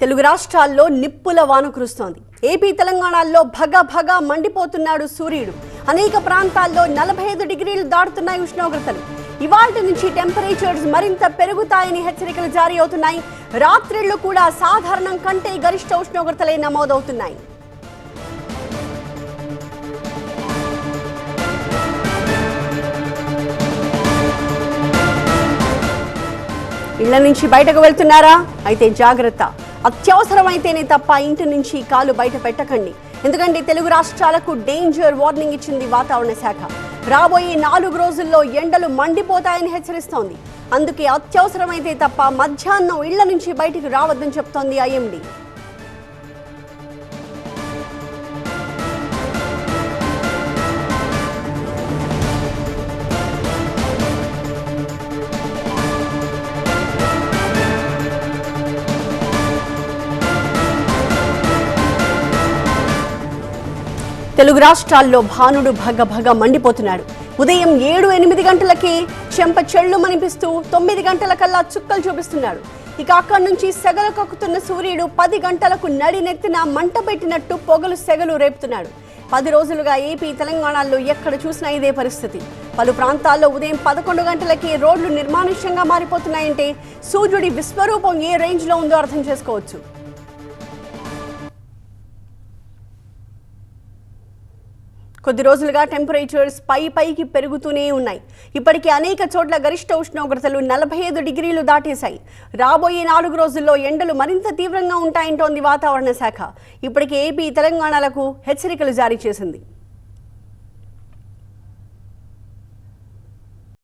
తెలుగు రాష్ట్రాల్లో నిప్పుల వాన కురుస్తోంది. ఏపీ తెలంగాణలో భగ భగ మండిపోతున్నాడు సూర్యుడు. అనేక ప్రాంతాల్లో నలభై ఐదు డిగ్రీలు దాటుతున్నాయి ఉష్ణోగ్రతలు. ఇవాళ నుంచి టెంపరేచర్స్ మరింత పెరుగుతాయని హెచ్చరికలు జారీ అవుతున్నాయి. రాత్రిళ్ళు కూడా సాధారణం కంటే గరిష్ట ఉష్ణోగ్రతలే నమోదవుతున్నాయి. ఇళ్ళ నుంచి బయటకు వెళ్తున్నారా? అయితే జాగ్రత్త. అత్యవసరమైతేనే తప్ప ఇంటి నుంచి కాలు బయట పెట్టకండి. ఎందుకంటే తెలుగు రాష్ట్రాలకు డేంజర్ వార్నింగ్ ఇచ్చింది వాతావరణ శాఖ. రాబోయే నాలుగు రోజుల్లో ఎండలు మండిపోతాయని హెచ్చరిస్తోంది. అందుకే అత్యవసరమైతే తప్ప మధ్యాహ్నం ఇళ్ళ నుంచి బయటికి రావద్దని చెప్తోంది ఐఎండీ. తెలుగు రాష్ట్రాల్లో భానుడు భగ భగ మండిపోతున్నాడు. ఉదయం ఏడు ఎనిమిది గంటలకి చెంప చెళ్ళు మనిపిస్తూ తొమ్మిది గంటల కల్లా చుక్కలు చూపిస్తున్నాడు. ఇక అక్కడి నుంచి సెగలు కక్కుతున్న సూర్యుడు పది గంటలకు నడినెత్తిన మంట పెట్టినట్టు పొగలు సెగలు రేపుతున్నాడు. పది రోజులుగా ఏపీ తెలంగాణలో ఎక్కడ చూసినా ఇదే పరిస్థితి. పలు ప్రాంతాల్లో ఉదయం పదకొండు గంటలకి రోడ్లు నిర్మానుష్యంగా మారిపోతున్నాయంటే సూర్యుడి విశ్వరూపం ఏ రేంజ్లో ఉందో అర్థం చేసుకోవచ్చు. కొద్ది రోజులుగా టెంపరేచర్స్ పై పైకి పెరుగుతూనే ఉన్నాయి. ఇప్పటికే అనేక చోట్ల గరిష్ట ఉష్ణోగ్రతలు నలభై ఐదు డిగ్రీలు దాటేశాయి. రాబోయే నాలుగు రోజుల్లో ఎండలు మరింత తీవ్రంగా ఉంటాయంటోంది వాతావరణ శాఖ. ఇప్పటికే ఏపీ తెలంగాణలకు హెచ్చరికలు జారీ చేసింది.